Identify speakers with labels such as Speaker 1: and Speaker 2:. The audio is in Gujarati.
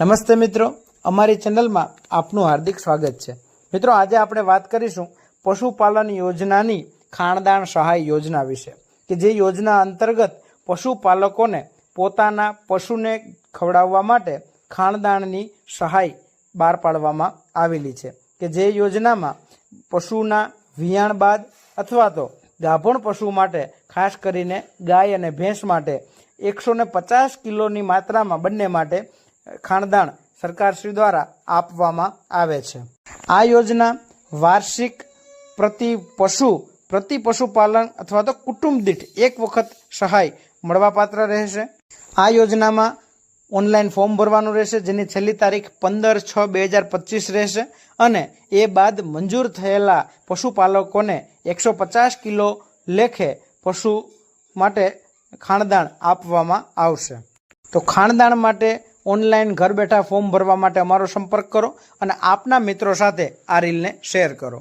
Speaker 1: નમસ્તે મિત્રો. અમારી ચેનલમાં આપનું હાર્દિક સ્વાગત છે. મિત્રો, આજે આપણે વાત કરીશું પશુપાલન યોજનાની ખાણદાન સહાય યોજના વિશે કે જે યોજના અંતર્ગત પશુપાલકોને પોતાના પશુને ખવડાવવા માટે ખાણદાણની સહાય બહાર પાડવામાં આવેલી છે કે જે યોજનામાં પશુના વિયાણ બાદ અથવા તો ગાભણ પશુ માટે, ખાસ કરીને ગાય અને ભેંસ માટે એકસો ને પચાસ કિલોની માત્રામાં બંને માટે ખાણદાણ સરકારશ્રી દ્વારા આપવામાં આવે છે. આ યોજના વાર્ષિક પ્રતિ પશુ, પ્રતિ પશુપાલન અથવા તો કુટુંબ દીઠ એક વખત સહાય મળવાપાત્ર રહેશે. આ યોજનામાં ઓનલાઈન ફોર્મ ભરવાનું રહેશે, જેની છેલ્લી તારીખ પંદર છ બે હજાર પચીસ રહેશે અને એ બાદ મંજૂર થયેલા પશુપાલકોને એકસો પચાસ કિલો લેખે પશુ માટે ખાણદાણ આપવામાં આવશે. તો ખાણદાણ માટે ઓનલાઈન ઘર બેઠા ફોર્મ ભરવા માટે અમારો સંપર્ક કરો અને આપના મિત્રો સાથે આ રીલને શેર કરો.